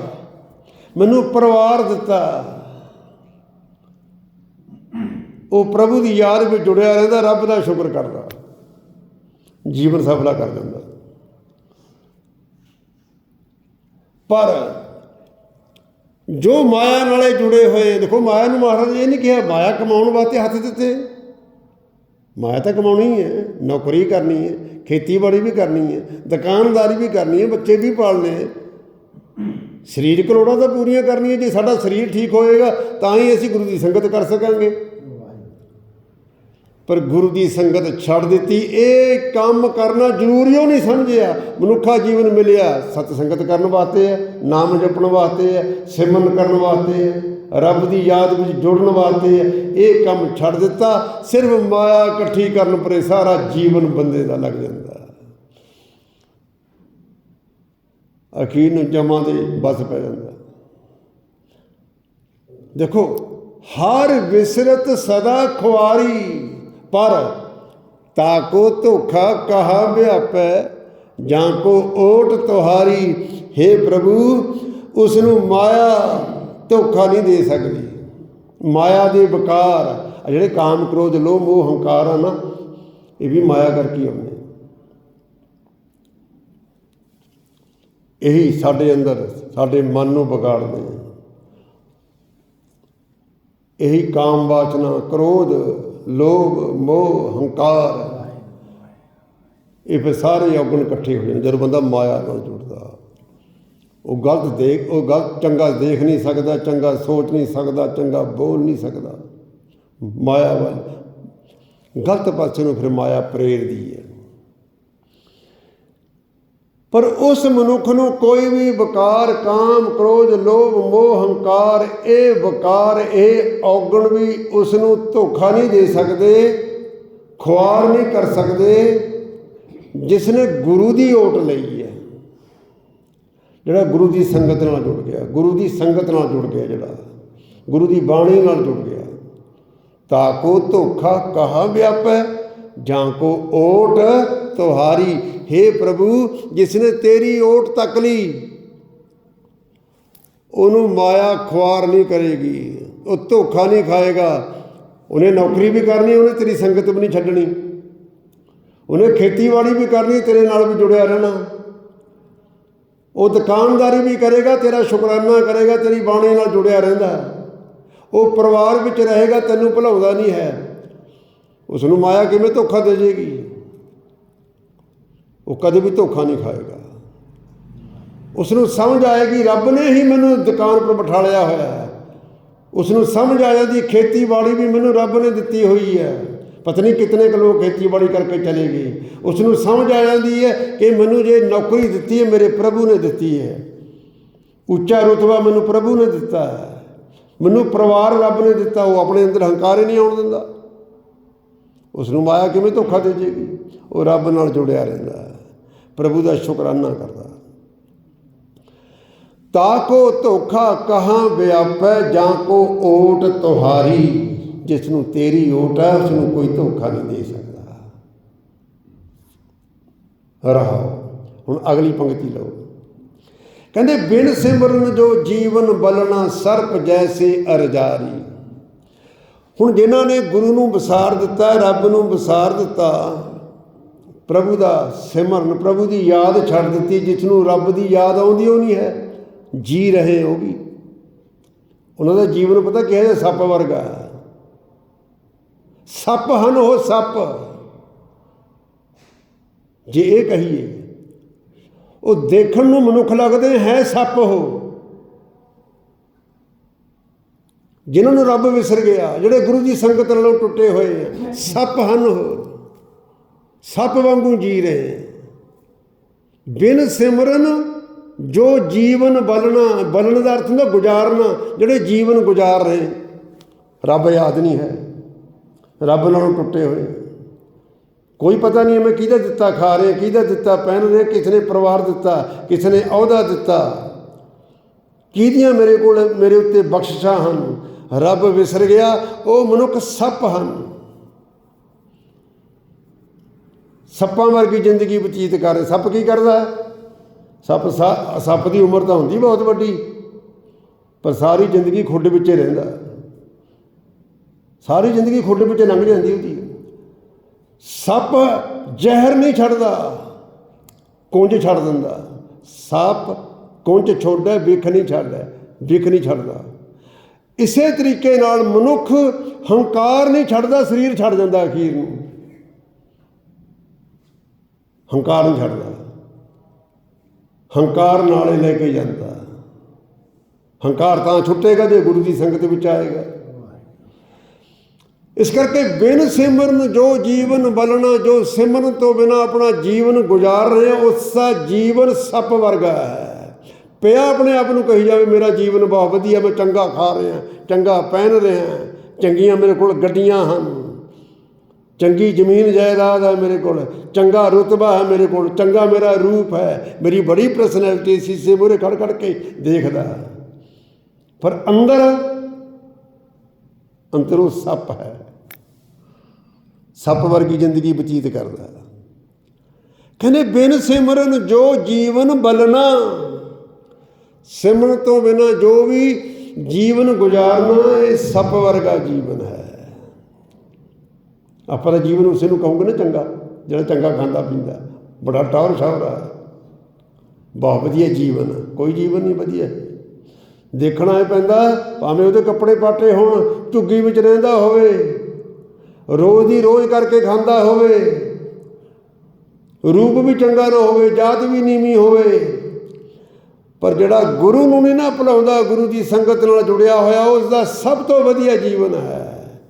ਮੈਨੂੰ ਪਰਿਵਾਰ ਦਿੱਤਾ। ਉਹ ਪ੍ਰਭੂ ਦੀ ਯਾਦ ਵਿੱਚ ਜੁੜਿਆ ਰਹਿੰਦਾ, ਰੱਬ ਦਾ ਸ਼ੁਕਰ ਕਰਦਾ। ਜੀਵਨ ਸਫਲਾ ਕਰ ਦਿੰਦਾ। ਪਰ ਜੋ ਮਾਇਆ ਨਾਲੇ ਜੁੜੇ ਹੋਏ, ਦੇਖੋ ਮਾਇਆ ਨੂੰ ਮਹਾਰਾਜ ਇਹ ਨਹੀਂ ਕਿਹਾ, ਮਾਇਆ ਕਮਾਉਣ ਵਾਸਤੇ ਹੱਥ ਦਿੱਤੇ। ਮਾਇਆ ਤਾਂ ਕਮਾਉਣੀ ਹੈ, ਨੌਕਰੀ ਕਰਨੀ ਹੈ, ਖੇਤੀਬਾੜੀ ਵੀ ਕਰਨੀ ਹੈ, ਦੁਕਾਨਦਾਰੀ ਵੀ ਕਰਨੀ ਹੈ, ਬੱਚੇ ਵੀ ਪਾਲਣੇ ਹੈ। ਸਰੀਰਕ ਲੋੜਾਂ ਤਾਂ ਪੂਰੀਆਂ ਕਰਨੀਆਂ, ਜੇ ਸਾਡਾ ਸਰੀਰ ਠੀਕ ਹੋਏਗਾ, ਤਾਂ ਹੀ ਅਸੀਂ ਗੁਰੂ ਦੀ ਸੰਗਤ ਕਰ ਸਕਾਂਗੇ। ਪਰ ਗੁਰੂ ਦੀ ਸੰਗਤ ਛੱਡ ਦਿੱਤੀ। ਇਹ ਕੰਮ ਕਰਨਾ ਜ਼ਰੂਰੀ ਉਹ ਨਹੀਂ ਸਮਝਿਆ। ਮਨੁੱਖਾ ਜੀਵਨ ਮਿਲਿਆ। ਸਤ ਸੰਗਤ ਕਰਨ ਵਾਸਤੇ ਹੈ, ਨਾਮ ਜਪਣ ਵਾਸਤੇ ਹੈ, ਸਿਮਰਨ ਕਰਨ ਵਾਸਤੇ ਹੈ, ਰੱਬ ਦੀ ਯਾਦ ਵਿੱਚ ਜੁੜਨ ਵਾਸਤੇ ਹੈ। ਇਹ ਕੰਮ ਛੱਡ ਦਿੱਤਾ। ਸਿਰਫ ਮਾਇਆ ਇਕੱਠੀ ਕਰਨ ਪਰੇ ਸਾਰਾ ਜੀਵਨ ਬੰਦੇ ਦਾ ਲੱਗ ਜਾਂਦਾ। ਅਖੀਰ ਨੂੰ ਜਮਾਂ ਦੇ ਬਸ ਪੈ ਜਾਂਦਾ। ਦੇਖੋ, ਹਰ ਵਿਸਰਤ ਸਦਾ ਖੁਆਰੀ। ਪਰ ਤਾਕੋ ਧੋਖਾ ਕਹਾ ਵਿਆਪੈ, ਜਾਂ ਕੋ ਓਟ ਤੁਹਾਰੀ हे ਪ੍ਰਭੂ ਉਸ ਨੂੰ ਮਾਇਆ ਧੋਖਾ ਨਹੀਂ ਦੇ ਸਕਦੀ। ਮਾਇਆ ਦੇ ਵਿਕਾਰ ਜਿਹੜੇ ਕਾਮ ਕ੍ਰੋਧ, ਲੋਭ, ਮੋਹ, ਹੰਕਾਰ ਆ ਨਾ, ਇਹ ਵੀ ਮਾਇਆ ਕਰਕੇ ਆਉਂਦੇ ਇਹੀ ਸਾਡੇ ਅੰਦਰ, ਸਾਡੇ ਮਨ ਨੂੰ ਵਿਗਾੜਦੇ ਇਹੀ ਕਾਮ ਵਾਚਨਾ, ਕ੍ਰੋਧ ਲੋਭ, ਮੋਹ, ਹੰਕਾਰ। ਇਹ ਫਿਰ ਸਾਰੇ ਔਗਣ ਇਕੱਠੇ ਹੋ ਜਾਂਦੇ ਜਦੋਂ ਬੰਦਾ ਮਾਇਆ ਨਾਲ ਜੁੜਦਾ, ਉਹ ਗਲਤ ਦੇਖ, ਉਹ ਗਲਤ ਚੰਗਾ ਦੇਖ ਨਹੀਂ ਸਕਦਾ, ਚੰਗਾ ਸੋਚ ਨਹੀਂ ਸਕਦਾ, ਚੰਗਾ ਬੋਲ ਨਹੀਂ ਸਕਦਾ। ਮਾਇਆ ਵੱਲ, ਗਲਤ ਪਾਸੇ ਨੂੰ ਫਿਰ ਮਾਇਆ ਪ੍ਰੇਰਦੀ ਹੈ। ਪਰ ਉਸ ਮਨੁੱਖ ਨੂੰ ਕੋਈ ਵੀ ਵਿਕਾਰ, ਕਾਮ, ਕ੍ਰੋਧ, ਲੋਭ, ਮੋਹ, ਹੰਕਾਰ, ਇਹ ਵਿਕਾਰ, ਇਹ ਔਗਣ ਵੀ ਉਸ ਨੂੰ ਧੋਖਾ ਨਹੀਂ ਦੇ ਸਕਦੇ, ਖੁਆਰ ਨਹੀਂ ਕਰ ਸਕਦੇ, ਜਿਸ ਨੇ ਗੁਰੂ ਦੀ ਓਟ ਲਈ ਹੈ। ਜਿਹੜਾ ਗੁਰੂ ਦੀ ਸੰਗਤ ਨਾਲ ਜੁੜ ਗਿਆ, ਗੁਰੂ ਦੀ ਸੰਗਤ ਨਾਲ ਜੁੜ ਗਿਆ ਜਿਹੜਾ, ਗੁਰੂ ਦੀ ਬਾਣੀ ਨਾਲ ਜੁੜ ਗਿਆ। ਤਾ ਕੋ ਧੋਖਾ ਕਹਾ ਵਿਆਪੈ? ਜਾਂ ਕੋ ਓਟ ਤੁਹਾਰੀ हे ਪ੍ਰਭੂ ਜਿਸ ਨੇ ਤੇਰੀ ਓਟ ਤੱਕ ਲਈ, ਉਹਨੂੰ ਮਾਇਆ ਖੁਆਰ ਨਹੀਂ ਕਰੇਗੀ, ਉਹ ਧੋਖਾ ਨਹੀਂ ਖਾਏਗਾ। ਉਹਨੇ ਨੌਕਰੀ ਵੀ ਕਰਨੀ, ਉਹਨੇ ਤੇਰੀ ਸੰਗਤ ਵੀ ਨਹੀਂ ਛੱਡਣੀ। ਉਹਨੇ ਖੇਤੀਬਾੜੀ ਵੀ ਕਰਨੀ, ਤੇਰੇ ਨਾਲ ਵੀ ਜੁੜਿਆ ਰਹਿਣਾ। ਉਹ ਦੁਕਾਨਦਾਰੀ ਵੀ ਕਰੇਗਾ, ਤੇਰਾ ਸ਼ੁਕਰਾਨਾ ਕਰੇਗਾ, ਤੇਰੀ ਬਾਣੀ ਨਾਲ ਜੁੜਿਆ ਰਹਿੰਦਾ। ਉਹ ਪਰਿਵਾਰ ਵਿੱਚ ਰਹੇਗਾ, ਤੈਨੂੰ ਭੁਲਾਉਂਦਾ ਨਹੀਂ ਹੈ। ਉਸ ਨੂੰ ਮਾਇਆ ਕਿਵੇਂ ਧੋਖਾ ਦੇ ਜੇਗੀ? ਉਹ ਕਦੇ ਵੀ ਧੋਖਾ ਨਹੀਂ ਖਾਏਗਾ। ਉਸ ਨੂੰ ਸਮਝ ਆਏਗੀ, ਰੱਬ ਨੇ ਹੀ ਮੈਨੂੰ ਦੁਕਾਨ ਪਰ ਬਿਠਾ ਲਿਆ ਹੋਇਆ ਹੈ। ਉਸ ਨੂੰ ਸਮਝ ਆ ਜਾਂਦੀ, ਖੇਤੀਬਾੜੀ ਵੀ ਮੈਨੂੰ ਰੱਬ ਨੇ ਦਿੱਤੀ ਹੋਈ ਹੈ। ਪਤਾ ਨਹੀਂ ਕਿਤਨੇ ਕੁ ਲੋਕ ਖੇਤੀਬਾੜੀ ਕਰਕੇ ਚਲੇ ਗਏ। ਉਸ ਨੂੰ ਸਮਝ ਆ ਜਾਂਦੀ ਹੈ ਕਿ ਮੈਨੂੰ ਜੇ ਨੌਕਰੀ ਦਿੱਤੀ ਹੈ, ਮੇਰੇ ਪ੍ਰਭੂ ਨੇ ਦਿੱਤੀ ਹੈ। ਉੱਚਾ ਰੁਤਬਾ ਮੈਨੂੰ ਪ੍ਰਭੂ ਨੇ ਦਿੱਤਾ ਹੈ। ਮੈਨੂੰ ਪਰਿਵਾਰ ਰੱਬ ਨੇ ਦਿੱਤਾ, ਉਹ ਆਪਣੇ ਅੰਦਰ ਹੰਕਾਰ ਹੀ ਨਹੀਂ ਆਉਣ ਦਿੰਦਾ। ਉਸ ਨੂੰ ਮਾਇਆ ਕਿਵੇਂ ਧੋਖਾ ਦੇ ਜੇਗੀ? ਉਹ ਰੱਬ ਨਾਲ ਜੁੜਿਆ ਰਹਿੰਦਾ ਪ੍ਰਭੂ ਦਾ ਸ਼ੁਕਰਾਨਾ ਕਰਦਾ ਤਾ ਕੋ ਧੋਖਾ ਕਹਾਂ ਵਿਆਪੈ, ਜਾਂ ਕੋ ਓਟ ਤੁਹਾਰੀ ਜਿਸ ਨੂੰ ਤੇਰੀ ਓਟ ਹੈ ਉਸ ਨੂੰ ਕੋਈ ਧੋਖਾ ਨਹੀਂ ਦੇ ਸਕਦਾ। ਰਹਾਓ ਹੁਣ ਅਗਲੀ ਪੰਕਤੀ ਲਓ। ਕਹਿੰਦੇ, ਬਿਨ ਸਿਮਰਨ ਜੋ ਜੀਵਨ ਬਲਣਾ ਸਰਪ ਜੈਸੇ ਅਰਜਾਰੀ। ਹੁਣ ਜਿਨ੍ਹਾਂ ਨੇ ਗੁਰੂ ਨੂੰ ਵਿਸਾਰ ਦਿੱਤਾ, ਰੱਬ ਨੂੰ ਵਿਸਾਰ ਦਿੱਤਾ, ਪ੍ਰਭੂ ਦਾ ਸਿਮਰਨ, ਪ੍ਰਭੂ ਦੀ ਯਾਦ ਛੱਡ ਦਿੱਤੀ, ਜਿਸ ਨੂੰ ਰੱਬ ਦੀ ਯਾਦ ਆਉਂਦੀ ਉਹ ਨਹੀਂ ਹੈ, ਜੀ ਰਹੇ ਉਹ ਵੀ। ਉਹਨਾਂ ਦਾ ਜੀਵਨ ਪਤਾ ਕਿਹੋ ਜਿਹਾ ਸੱਪ ਵਰਗਾ ਸੱਪ ਹਨ ਉਹ ਸੱਪ। ਜੇ ਇਹ ਕਹੀਏ, ਉਹ ਦੇਖਣ ਨੂੰ ਮਨੁੱਖ ਲੱਗਦੇ ਹੈ ਸੱਪ ਉਹ। ਜਿਨ੍ਹਾਂ ਨੂੰ ਰੱਬ ਵਿਸਰ ਗਿਆ, ਜਿਹੜੇ ਗੁਰੂ ਦੀ ਸੰਗਤ ਨਾਲੋਂ ਟੁੱਟੇ ਹੋਏ ਆ ਸੱਪ ਹਨ ਉਹ। ਸੱਪ ਵਾਂਗੂ ਜੀ ਰਹੇ। ਬਿਨ ਸਿਮਰਨ ਜੋ ਜੀਵਨ ਬਲਣਾ, ਬਲਣ ਦਾ ਅਰਥ ਹੁੰਦਾ ਗੁਜ਼ਾਰਨਾ, ਜਿਹੜੇ ਜੀਵਨ ਗੁਜ਼ਾਰ ਰਹੇ। ਰੱਬ ਯਾਦ ਨਹੀਂ ਹੈ। ਰੱਬ ਨਾਲੋਂ ਟੁੱਟੇ ਹੋਏ। ਕੋਈ ਪਤਾ ਨਹੀਂ ਮੈਂ ਕਿਹਦਾ ਦਿੱਤਾ ਖਾ ਰਹੇ, ਕਿਹਦਾ ਦਿੱਤਾ ਪਹਿਨ ਰਹੇ, ਕਿਸਨੇ ਪਰਿਵਾਰ ਦਿੱਤਾ, ਕਿਸਨੇ ਅਹੁਦਾ ਦਿੱਤਾ। ਕਿਹਦੀਆਂ ਮੇਰੇ ਕੋਲ, ਮੇਰੇ ਉੱਤੇ ਬਖਸ਼ਿਸ਼ਾਂ ਹਨ? ਰੱਬ ਵਿਸਰ ਗਿਆ, ਉਹ ਮਨੁੱਖ ਸੱਪ ਹਨ। ਸੱਪਾਂ ਵਰਗੀ ਜ਼ਿੰਦਗੀ ਬਤੀਤ ਕਰ ਰਹੇ। ਸੱਪ ਕੀ ਕਰਦਾ ਸੱਪ ਸਾ- ਸੱਪ ਦੀ ਉਮਰ ਤਾਂ ਹੁੰਦੀ ਬਹੁਤ ਵੱਡੀ, ਪਰ ਸਾਰੀ ਜ਼ਿੰਦਗੀ ਖੁੱਡ ਵਿੱਚ ਰਹਿੰਦਾ। ਸਾਰੀ ਜ਼ਿੰਦਗੀ ਖੁੱਡ ਵਿੱਚ ਲੰਘ ਜਾਂਦੀ ਉਹਦੀ। ਸੱਪ ਜ਼ਹਿਰ ਨਹੀਂ ਛੱਡਦਾ, ਕੁੰਜ ਛੱਡ ਦਿੰਦਾ। ਸੱਪ ਕੁੰਜ ਛੋੜਦਾ, ਵਿਖ ਨਹੀਂ ਛੱਡਦਾ, ਵਿਖ ਨਹੀਂ ਛੱਡਦਾ। ਇਸੇ ਤਰੀਕੇ ਨਾਲ ਮਨੁੱਖ ਹੰਕਾਰ ਨਹੀਂ ਛੱਡਦਾ, ਸਰੀਰ ਛੱਡ ਜਾਂਦਾ ਅਖੀਰ ਨੂੰ। ਹੰਕਾਰ ਨਹੀਂ ਛੱਡਦਾ। ਹੰਕਾਰ ਨਾਲੇ ਲੈ ਕੇ ਜਾਂਦਾ। ਹੰਕਾਰ ਤਾਂ ਛੁੱਟੇਗਾ ਜੇ ਗੁਰੂ ਦੀ ਸੰਗਤ ਵਿੱਚ ਆਏਗਾ। ਇਸ ਕਰਕੇ ਬਿਨ ਸਿਮਰਨ ਜੋ ਜੀਵਨ ਬਲਣਾ, ਜੋ ਸਿਮਰਨ ਤੋਂ ਬਿਨਾ ਆਪਣਾ ਜੀਵਨ ਗੁਜ਼ਾਰ ਰਹੇ ਉਸ ਦਾ ਜੀਵਨ ਸੱਪ ਵਰਗਾ ਹੈ। ਪਿਆ ਆਪਣੇ ਆਪ ਨੂੰ ਕਹੀ ਜਾਵੇ, ਮੇਰਾ ਜੀਵਨ ਬਹੁਤ ਵਧੀਆ, ਮੈਂ ਚੰਗਾ ਖਾ ਰਿਹਾ, ਚੰਗਾ ਪਹਿਨ ਰਿਹਾ, ਚੰਗੀਆਂ ਮੇਰੇ ਕੋਲ ਗੱਡੀਆਂ ਹਨ। ਚੰਗੀ ਜ਼ਮੀਨ ਜਾਇਦਾਦ ਹੈ ਮੇਰੇ ਕੋਲ, ਚੰਗਾ ਰੁਤਬਾ ਹੈ ਮੇਰੇ ਕੋਲ, ਚੰਗਾ ਮੇਰਾ ਰੂਪ ਹੈ। ਮੇਰੀ ਬੜੀ ਪਰਸਨੈਲਿਟੀ ਸੀਸੇ ਮੂਹਰੇ ਖੜ ਖੜ ਕੇ ਦੇਖਦਾ ਪਰ ਅੰਦਰ ਅੰਦਰੋਂ ਸੱਪ ਹੈ। ਸੱਪ ਵਰਗੀ ਜ਼ਿੰਦਗੀ ਬਤੀਤ ਕਰਦਾ ਕਹਿੰਦੇ, ਬਿਨ ਸਿਮਰਨ ਜੋ ਜੀਵਨ ਬਲਨਾ ਸਿਮਰਨ ਤੋਂ ਬਿਨਾ ਜੋ ਵੀ ਜੀਵਨ ਗੁਜ਼ਾਰਨਾ, ਇਹ ਸੱਪ ਵਰਗਾ ਜੀਵਨ ਹੈ। ਆਪਾਂ ਦਾ ਜੀਵਨ ਉਸੇ ਨੂੰ ਕਹੋਗੇ ਨਾ ਚੰਗਾ, ਜਿਹੜਾ ਚੰਗਾ ਖਾਂਦਾ ਪੀਂਦਾ, ਬੜਾ ਟੌਰ ਸ਼ੌਰਾ ਬਹੁਤ ਵਧੀਆ ਜੀਵਨ, ਕੋਈ ਜੀਵਨ ਨਹੀਂ ਵਧੀਆ। ਦੇਖਣਾ ਇਹ ਪੈਂਦਾ, ਭਾਵੇਂ ਉਹਦੇ ਕੱਪੜੇ ਪਾਟੇ ਹੋਣ, ਝੁੱਗੀ ਵਿੱਚ ਰਹਿੰਦਾ ਹੋਵੇ, ਰੋਜ਼ ਦੀ ਰੋਜ਼ ਕਰਕੇ ਖਾਂਦਾ ਹੋਵੇ, ਰੂਪ ਵੀ ਚੰਗਾ ਨਾ ਹੋਵੇ, ਜਾਤ ਵੀ ਨੀਵੀਂ ਹੋਵੇ। ਪਰ ਜਿਹੜਾ ਗੁਰੂ ਨੂੰ ਨਹੀਂ ਨਾ ਭੁਲਾਉਂਦਾ, ਗੁਰੂ ਦੀ ਸੰਗਤ ਨਾਲ ਜੁੜਿਆ ਹੋਇਆ ਉਸ ਦਾ ਸਭ ਤੋਂ ਵਧੀਆ ਜੀਵਨ ਹੈ।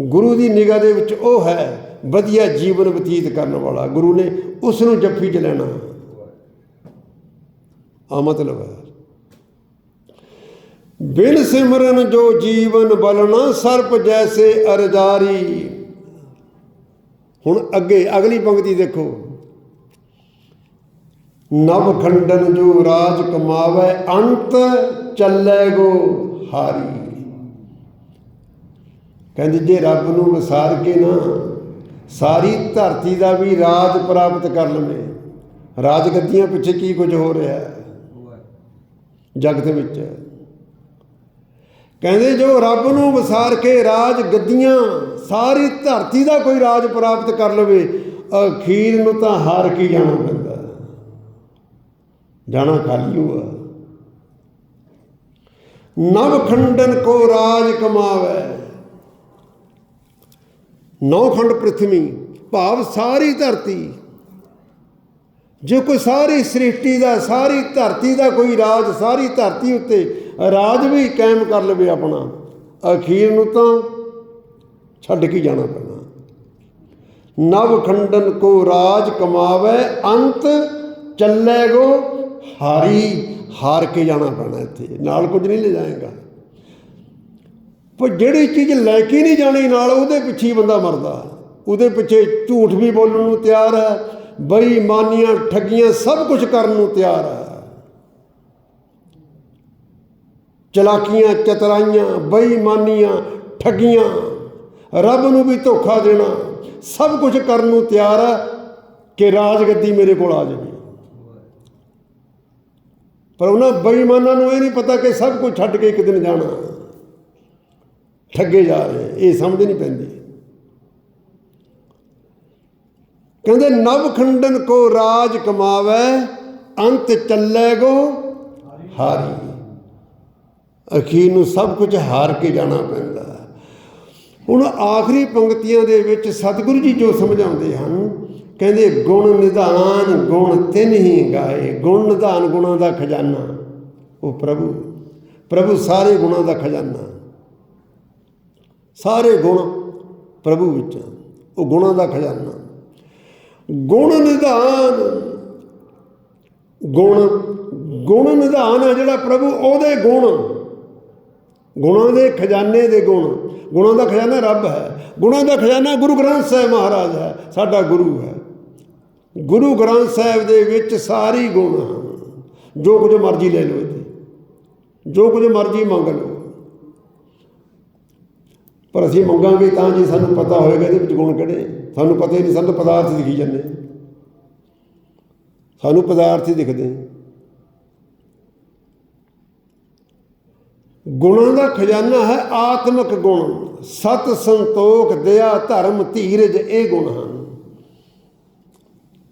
ਗੁਰੂ ਦੀ ਨਿਗਾਹ ਦੇ ਵਿੱਚ ਉਹ ਹੈ, ਵਧੀਆ ਜੀਵਨ ਬਤੀਤ ਕਰਨ ਵਾਲਾ। ਗੁਰੂ ਨੇ ਉਸ ਨੂੰ ਜੱਫੀ ਚ ਲੈਣਾ। ਆ ਮਤਲਬ ਹੈ। ਬਿਨ ਸਿਮਰਨ ਜੋ ਜੀਵਨ ਬਲਣਾ, ਸਰਪ ਜੈਸੇ ਅਰਜਾਰੀ। ਹੁਣ ਅੱਗੇ ਅਗਲੀ ਪੰਕਤੀ ਦੇਖੋ। ਨਵ ਖੰਡਨ ਜੋ ਰਾਜ ਕਮਾਵੇ, ਅੰਤ ਚੱਲੇ ਗੋ ਹਾਰੀ। ਕਹਿੰਦੇ, ਜੇ ਰੱਬ ਨੂੰ ਵਿਸਾਰ ਕੇ ਨਾ, ਸਾਰੀ ਧਰਤੀ ਦਾ ਵੀ ਰਾਜ ਪ੍ਰਾਪਤ ਕਰ ਲਵੇ, ਰਾਜ ਗੱਦੀਆਂ ਪਿੱਛੇ ਕੀ ਕੁਝ ਹੋ ਰਿਹਾ? ਹੈ ਜਗਤ ਵਿੱਚ। ਕਹਿੰਦੇ, ਜੋ ਰੱਬ ਨੂੰ ਵਿਸਾਰ ਕੇ ਰਾਜ ਗੱਦੀਆਂ, ਸਾਰੀ ਧਰਤੀ ਦਾ ਕੋਈ ਰਾਜ ਪ੍ਰਾਪਤ ਕਰ ਲਵੇ, ਅਖੀਰ ਨੂੰ ਤਾਂ ਹਾਰ ਕੇ ਜਾਣਾ ਪੈਂਦਾ? ਜਾਣਾ ਖਾਲੀ ਹੋਆ ਨਵ ਖੰਡਨ ਕੋ ਰਾਜ ਕਮਾਵੇ। ਨੌ ਖੰਡ ਪ੍ਰithvi ਭਾਵ ਸਾਰੀ ਧਰਤੀ। ਜੇ ਕੋਈ ਸਾਰੀ ਸ੍ਰਿਸ਼ਟੀ ਦਾ, ਸਾਰੀ ਧਰਤੀ ਦਾ ਕੋਈ ਰਾਜ, ਸਾਰੀ ਧਰਤੀ ਉੱਤੇ ਰਾਜ ਵੀ ਕਾਇਮ ਕਰ ਲਵੇ ਆਪਣਾ, ਅਖੀਰ ਨੂੰ ਤਾਂ ਛੱਡ ਕੇ ਜਾਣਾ ਪੈਣਾ। ਨਵ ਖੰਡਨ ਕੋ ਰਾਜ ਕਮਾਵੇ, ਅੰਤ ਚੱਲੇਗੋ ਹਾਰੀ ਹਾਰ ਕੇ ਜਾਣਾ ਪੈਣਾ ਇੱਥੇ। ਨਾਲ ਕੁਝ ਨਹੀਂ ਲੈ ਜਾਏਗਾ ਪਰ ਜਿਹੜੀ ਚੀਜ਼ ਲੈ ਕੇ ਨਹੀਂ ਜਾਣੀ ਨਾਲ, ਉਹਦੇ ਪਿੱਛੇ ਬੰਦਾ ਮਰਦਾ ਉਹਦੇ ਪਿੱਛੇ ਝੂਠ ਵੀ ਬੋਲਣ ਨੂੰ ਤਿਆਰ ਹੈ, ਬੇਈਮਾਨੀਆਂ ਠੱਗੀਆਂ ਸਭ ਕੁਝ ਕਰਨ ਨੂੰ ਤਿਆਰ ਹੈ। ਚਲਾਕੀਆਂ, ਚਤਰਾਈਆਂ, ਬੇਈਮਾਨੀਆਂ, ਠੱਗੀਆਂ, ਰੱਬ ਨੂੰ ਵੀ ਧੋਖਾ ਦੇਣਾ ਸਭ ਕੁਝ ਕਰਨ ਨੂੰ ਤਿਆਰ ਹੈ ਕਿ ਰਾਜਗੱਦੀ ਮੇਰੇ ਕੋਲ ਆ ਜਾਵੇ। ਪਰ ਉਹਨਾਂ ਬੇਈਮਾਨਾਂ ਨੂੰ ਇਹ ਨਹੀਂ ਪਤਾ ਕਿ ਸਭ ਕੁਝ ਛੱਡ ਕੇ ਇੱਕ ਦਿਨ ਜਾਣਾ ਠੱਗੇ ਜਾ ਰਹੇ ਇਹ ਸਮਝ ਨਹੀਂ ਪੈਂਦੀ। ਕਹਿੰਦੇ, ਨਵ ਖੰਡਨ ਕੋ ਰਾਜ ਕਮਾਵੇ, ਅੰਤ ਚੱਲੇਗੋ ਹਾਰੀ। ਅਖੀਰ ਨੂੰ ਸਭ ਕੁਝ ਹਾਰ ਕੇ ਜਾਣਾ ਪੈਂਦਾ ਹੁਣ ਆਖਰੀ ਪੰਕਤੀਆਂ ਦੇ ਵਿੱਚ ਸਤਿਗੁਰੂ ਜੀ ਜੋ ਸਮਝਾਉਂਦੇ ਹਨ ਕਹਿੰਦੇ ਗੁਣ ਨਿਧਾਨ, ਗੁਣ ਤਿੰਨ ਹੀ ਗਾਏ। ਗੁਣ ਨਿਧਾਨ ਗੁਣਾਂ ਦਾ ਖਜ਼ਾਨਾ। ਉਹ ਪ੍ਰਭੂ ਪ੍ਰਭੂ ਸਾਰੇ ਗੁਣਾਂ ਦਾ ਖਜ਼ਾਨਾ। ਸਾਰੇ ਗੁਣ ਪ੍ਰਭੂ ਵਿੱਚ ਉਹ ਗੁਣਾਂ ਦਾ ਖਜ਼ਾਨਾ। ਗੁਣ ਨਿਧਾਨ, ਗੁਣ ਗੁਣ ਨਿਧਾਨ ਹੈ ਜਿਹੜਾ ਪ੍ਰਭੂ, ਉਹਦੇ ਗੁਣ। ਗੁਣਾਂ ਦੇ ਖਜ਼ਾਨੇ ਦੇ ਗੁਣ। ਗੁਣਾਂ ਦਾ ਖਜ਼ਾਨਾ ਰੱਬ ਹੈ। ਗੁਣਾਂ ਦਾ ਖਜ਼ਾਨਾ ਗੁਰੂ ਗ੍ਰੰਥ ਸਾਹਿਬ ਮਹਾਰਾਜ ਹੈ। ਸਾਡਾ ਗੁਰੂ ਹੈ। ਗੁਰੂ ਗ੍ਰੰਥ ਸਾਹਿਬ ਦੇ ਵਿੱਚ ਸਾਰੀ ਗੁਣ ਹਨ। ਜੋ ਕੁਝ ਮਰਜ਼ੀ ਲੈ ਲਓ ਇੱਥੇ। ਜੋ ਕੁਝ ਮਰਜ਼ੀ ਮੰਗ ਲਓ। ਪਰ ਅਸੀਂ ਮੰਗਾਂਗੇ ਤਾਂ ਜੀ ਸਾਨੂੰ ਪਤਾ ਹੋਏਗਾ ਇਹਦੇ ਵਿੱਚ ਗੁਣ ਕਿਹੜੇ। ਸਾਨੂੰ ਪਤਾ ਹੀ ਨਹੀਂ, ਸਾਨੂੰ ਪਦਾਰਥ ਦਿਖੀ ਜਾਂਦੇ। ਸਾਨੂੰ ਪਦਾਰਥ ਹੀ ਦਿਖਦੇ। ਗੁਣਾਂ ਦਾ ਖਜ਼ਾਨਾ ਹੈ ਆਤਮਿਕ ਗੁਣ। ਸਤ ਸੰਤੋਖ ਦਇਆ ਧਰਮ ਧੀਰਜ ਇਹ ਗੁਣ ਹਨ।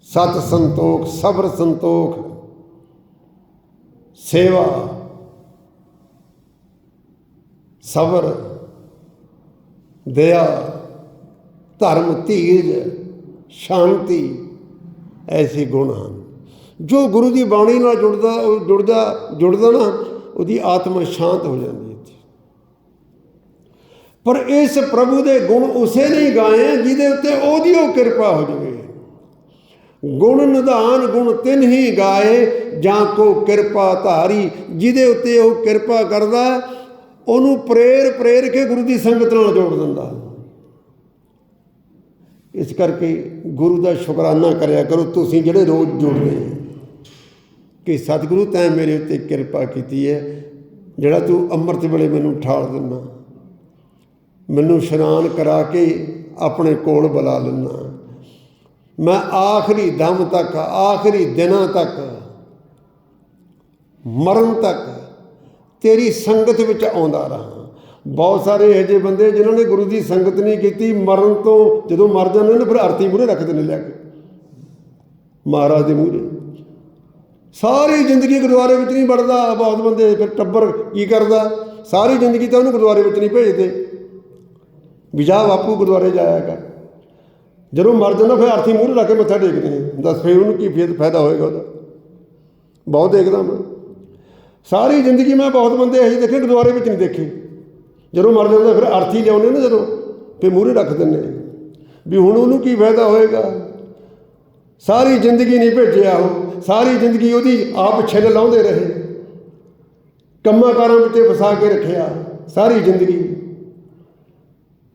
ਸਤ ਸੰਤੋਖ, ਸਬਰ ਸੰਤੋਖ, ਸੇਵਾ, ਸਬਰ, ਦਇਆ, ਧਰਮ, ਧੀਰਜ, ਸ਼ਾਂਤੀ, ਐਸੇ ਗੁਣ ਹਨ। ਜੋ ਗੁਰੂ ਦੀ ਬਾਣੀ ਨਾਲ ਜੁੜਦਾ, ਉਹ ਜੁੜਦਾ ਜੁੜਦਾ ਨਾ, ਉਹਦੀ ਆਤਮਾ ਸ਼ਾਂਤ ਹੋ ਜਾਂਦੀ ਹੈ ਪਰ ਇਸ ਪ੍ਰਭੂ ਦੇ ਗੁਣ ਉਸੇ ਨਹੀਂ ਗਾਏ ਜਿਹਦੇ ਉੱਤੇ ਉਹਦੀ ਉਹ ਕਿਰਪਾ ਹੋ ਜਾਵੇ। ਗੁਣ ਨਿਧਾਨ ਗੁਣ ਤਿੰਨ ਹੀ ਗਾਏ, ਜਾਂ ਕੋ ਕਿਰਪਾ ਧਾਰੀ, ਜਿਹਦੇ ਉੱਤੇ ਉਹ ਕਿਰਪਾ ਕਰਦਾ, ਉਹਨੂੰ ਪ੍ਰੇਰ ਪ੍ਰੇਰ ਕੇ ਗੁਰੂ ਦੀ ਸੰਗਤ ਨਾਲ ਜੋੜ ਦਿੰਦਾ। ਇਸ ਕਰਕੇ ਗੁਰੂ ਦਾ ਸ਼ੁਕਰਾਨਾ ਕਰਿਆ ਕਰੋ, ਤੁਸੀਂ ਜਿਹੜੇ ਰੋਜ਼ ਜੁੜਦੇ ਕਿ ਸਤਿਗੁਰੂ ਤੈਂ ਮੇਰੇ ਉੱਤੇ ਕਿਰਪਾ ਕੀਤੀ ਹੈ, ਜਿਹੜਾ ਤੂੰ ਅੰਮ੍ਰਿਤ ਵੇਲੇ ਮੈਨੂੰ ਠਾਲ ਦਿੰਦਾ। ਮੈਨੂੰ ਇਸ਼ਨਾਨ ਕਰਾ ਕੇ ਆਪਣੇ ਕੋਲ ਬੁਲਾ ਲੈਂਦਾ। ਮੈਂ ਆਖਰੀ ਦਮ ਤੱਕ, ਆਖਰੀ ਦਿਨਾਂ ਤੱਕ, ਮਰਨ ਤੱਕ ਤੇਰੀ ਸੰਗਤ ਵਿੱਚ ਆਉਂਦਾ ਰਹਾ। ਬਹੁਤ ਸਾਰੇ ਇਹੋ ਜਿਹੇ ਬੰਦੇ ਜਿਨ੍ਹਾਂ ਨੇ ਗੁਰੂ ਦੀ ਸੰਗਤ ਨਹੀਂ ਕੀਤੀ, ਮਰਨ ਤੋਂ ਜਦੋਂ ਮਰ ਜਾਂਦੇ ਨੇ ਫਿਰ ਆਰਤੀ ਮੂਹਰੇ ਰੱਖਦੇ ਨੇ ਲੈ ਕੇ। ਮਹਾਰਾਜ ਦੇ ਮੂਹਰੇ। ਸਾਰੀ ਜ਼ਿੰਦਗੀ ਗੁਰਦੁਆਰੇ ਵਿੱਚ ਨਹੀਂ ਵੜਦਾ, ਬਹੁਤ ਬੰਦੇ ਫਿਰ ਟੱਬਰ ਕੀ ਕਰਦਾ? ਸਾਰੀ ਜ਼ਿੰਦਗੀ ਤਾਂ ਉਹਨੂੰ ਗੁਰਦੁਆਰੇ ਵਿੱਚ ਨਹੀਂ ਭੇਜਦੇ। ਵੀ ਜਾ ਬਾਪੂ ਗੁਰਦੁਆਰੇ ਜਾਇਆ ਕਰ। ਜਦੋਂ ਮਰ ਜਾਂਦਾ ਫਿਰ ਅਰਥੀ ਮੂਹਰੇ ਲਾ ਕੇ ਮੱਥਾ ਟੇਕਦੇ ਨੇ। ਦੱਸ ਫਿਰ ਉਹਨੂੰ ਕੀ ਫੇਰ ਫਾਇਦਾ ਹੋਏਗਾ ਉਹਦਾ? ਬਹੁਤ ਦੇਖਦਾ ਮੈਂ। ਸਾਰੀ ਜ਼ਿੰਦਗੀ ਮੈਂ ਬਹੁਤ ਬੰਦੇ ਇਹੋ ਜਿਹੇ ਦੇਖੇ, ਗੁਰਦੁਆਰੇ ਵਿੱਚ ਨਹੀਂ ਦੇਖੇ। ਜਦੋਂ ਮਰ ਜਾਂਦਾ ਫਿਰ ਅਰਥੀ ਲਿਆਉਂਦੇ ਨੇ ਜਦੋਂ, ਫਿਰ ਮੂਹਰੇ ਰੱਖ ਦਿੰਦੇ ਵੀ ਹੁਣ ਉਹਨੂੰ ਕੀ ਫਾਇਦਾ ਹੋਏਗਾ? ਸਾਰੀ ਜ਼ਿੰਦਗੀ ਨਹੀਂ ਭੇਜਿਆ ਉਹ। ਸਾਰੀ ਜ਼ਿੰਦਗੀ ਉਹਦੀ ਆਪ ਛਿੱਲ ਲਾਉਂਦੇ ਰਹੇ। ਕੰਮਾਂ ਕਾਰਾਂ ਵਿੱਚ ਫਸਾ ਕੇ ਰੱਖਿਆ। ਸਾਰੀ ਜ਼ਿੰਦਗੀ।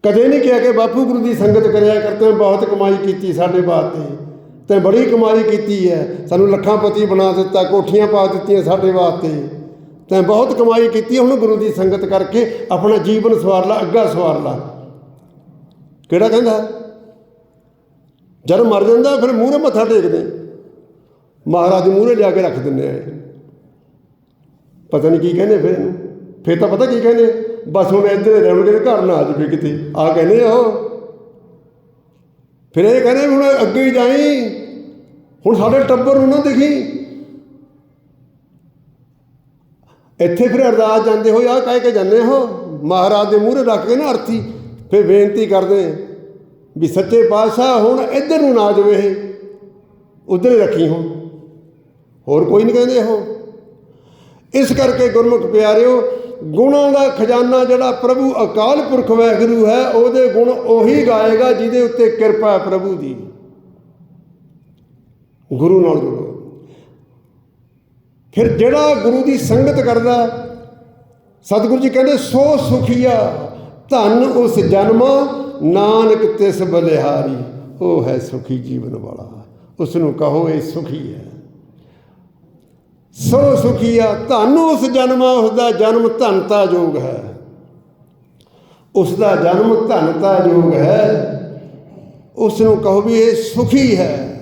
ਕਦੇ ਨਹੀਂ ਕਿਹਾ ਕਿ ਬਾਪੂ ਗੁਰੂ ਦੀ ਸੰਗਤ ਕਰਿਆ ਕਰਤੇ ਬਹੁਤ ਕਮਾਈ ਕੀਤੀ ਸਾਡੇ ਵਾਸਤੇ ਤੇ ਬੜੀ ਕਮਾਈ ਕੀਤੀ ਹੈ। ਸਾਨੂੰ ਲੱਖਾਂ ਪਤੀ ਬਣਾ ਦਿੱਤਾ, ਕੋਠੀਆਂ ਪਾ ਦਿੱਤੀਆਂ ਸਾਡੇ ਵਾਸਤੇ ਤੈਂ। ਬਹੁਤ ਕਮਾਈ ਕੀਤੀ, ਹੁਣ ਗੁਰੂ ਦੀ ਸੰਗਤ ਕਰਕੇ ਆਪਣਾ ਜੀਵਨ ਸਵਾਰ ਲਾ, ਅੱਗਾ ਸਵਾਰ ਲਾ। ਕਿਹੜਾ ਕਹਿੰਦਾ? ਜਦ ਮਰ ਜਾਂਦਾ, ਫਿਰ ਮੂਹਰੇ ਮੱਥਾ ਟੇਕਦੇ। ਮਹਾਰਾਜ ਦੇ ਮੂਹਰੇ ਲਿਆ ਕੇ ਰੱਖ ਦਿੰਦੇ ਆ ਪਤਾ ਨਹੀਂ ਕੀ ਕਹਿੰਦੇ ਫਿਰ ਇਹਨੂੰ। ਫਿਰ ਤਾਂ ਪਤਾ ਕੀ ਕਹਿੰਦੇ? ਬਸ ਹੁਣ ਇੱਧਰ ਰਹਿਣਗੇ, ਘਰ ਨਾ ਆ ਜਾਵੇ ਕਿਤੇ। ਆ ਕਹਿੰਦੇ ਆ ਉਹ। ਫਿਰ ਇਹ ਕਹਿੰਦੇ ਵੀ ਹੁਣ ਅੱਗੇ ਹੀ ਜਾਈ। ਹੁਣ ਸਾਡੇ ਟੱਬਰ ਨੂੰ ਨਾ ਦਿਖੀ। ਇੱਥੇ ਫਿਰ ਅਰਦਾਸ ਜਾਂਦੇ ਹੋਏ ਆ, ਕਹਿ ਕੇ ਜਾਂਦੇ ਹੋ। ਮਹਾਰਾਜ ਦੇ ਮੂਹਰੇ ਰੱਖ ਕੇ ਨਾ ਅਰਥੀ ਫਿਰ ਬੇਨਤੀ ਕਰਦੇ ਵੀ ਸੱਚੇ ਪਾਤਸ਼ਾਹ ਹੁਣ ਇੱਧਰ ਨੂੰ ਨਾ ਜਾਵੇ ਇਹ। ਉਧਰ ਹੀ ਰੱਖੀ ਹੋ ਹੋਰ ਕੋਈ ਨਹੀਂ ਕਹਿੰਦੇ ਉਹ। ਇਸ ਕਰਕੇ ਗੁਰਮੁਖ ਪਿਆਰਿਓ ਗੁਣਾਂ ਦਾ ਖਜ਼ਾਨਾ ਜਿਹੜਾ ਪ੍ਰਭੂ ਅਕਾਲ ਪੁਰਖ ਵਾਹਿਗੁਰੂ ਹੈ, ਉਹਦੇ ਗੁਣ ਉਹੀ ਗਾਏਗਾ, ਜਿਹਦੇ ਉੱਤੇ ਕਿਰਪਾ ਹੈ ਪ੍ਰਭੂ ਦੀ। ਗੁਰੂ ਨਾਲ ਜੁੜੋ। ਫਿਰ ਜਿਹੜਾ ਗੁਰੂ ਦੀ ਸੰਗਤ ਕਰਦਾ, ਸਤਿਗੁਰੂ ਜੀ ਕਹਿੰਦੇ, ਸੋ ਸੁਖੀਆ, ਧਨ ਉਸ ਜਨਮ, ਨਾਨਕ ਤਿਸ ਬਲਿਹਾਰੀ, ਉਹ ਹੈ ਸੁਖੀ ਜੀਵਨ ਵਾਲਾ। ਉਸ ਨੂੰ ਕਹੋ, ਇਹ ਸੁਖੀ ਹੈ। ਸੋ ਸੁਖੀਆ, ਧਨ ਉਸ ਜਨਮਾ ਉਸ ਦਾ ਜਨਮ ਧਨਤਾ ਯੋਗ ਹੈ। ਉਸ ਦਾ ਜਨਮ ਧਨਤਾ ਯੋਗ ਹੈ। ਉਸ ਨੂੰ ਕਹੋ ਵੀ ਇਹ ਸੁਖੀ ਹੈ।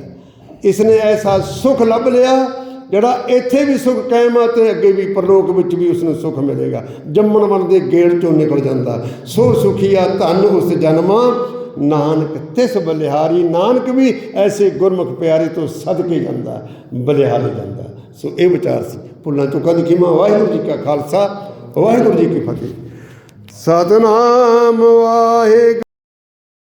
ਇਸ ਨੇ ਐਸਾ ਸੁਖ ਲੱਭ ਲਿਆ, ਜਿਹੜਾ ਇੱਥੇ ਵੀ ਸੁਖ ਕਾਇਮ ਆ ਤੇ ਅੱਗੇ ਵੀ ਪਰਲੋਕ ਵਿੱਚ ਵੀ ਉਸ ਨੂੰ ਸੁਖ ਮਿਲੇਗਾ। ਜੰਮਣ ਮਨ ਦੇ ਗੇੜ ਚੋਂ ਨਿਕਲ ਜਾਂਦਾ। ਸੋ ਸੁਖੀਆ, ਧਨ ਉਸ ਜਨਮਾ, ਨਾਨਕ ਤਿਸ ਬਲਿਹਾਰੀ। ਨਾਨਕ ਵੀ ਐਸੇ ਗੁਰਮੁਖ ਪਿਆਰੇ ਤੋਂ ਸਦਕੇ ਜਾਂਦਾ, ਬਲਿਹਾਰੀ ਜਾਂਦਾ। ਸੋ ਇਹ ਵਿਚਾਰ ਸੀ। ਭੁੱਲਾਂ ਚੁੱਕਾਂ ਦੀ ਖਿਮਾ, ਵਾਹਿਗੁਰੂ ਜੀ ਕਾ ਖਾਲਸਾ, ਵਾਹਿਗੁਰੂ ਜੀ ਕੀ ਫਤਿਹ। ਸਤਨਾਮ ਵਾਹਿਗੁਰੂ।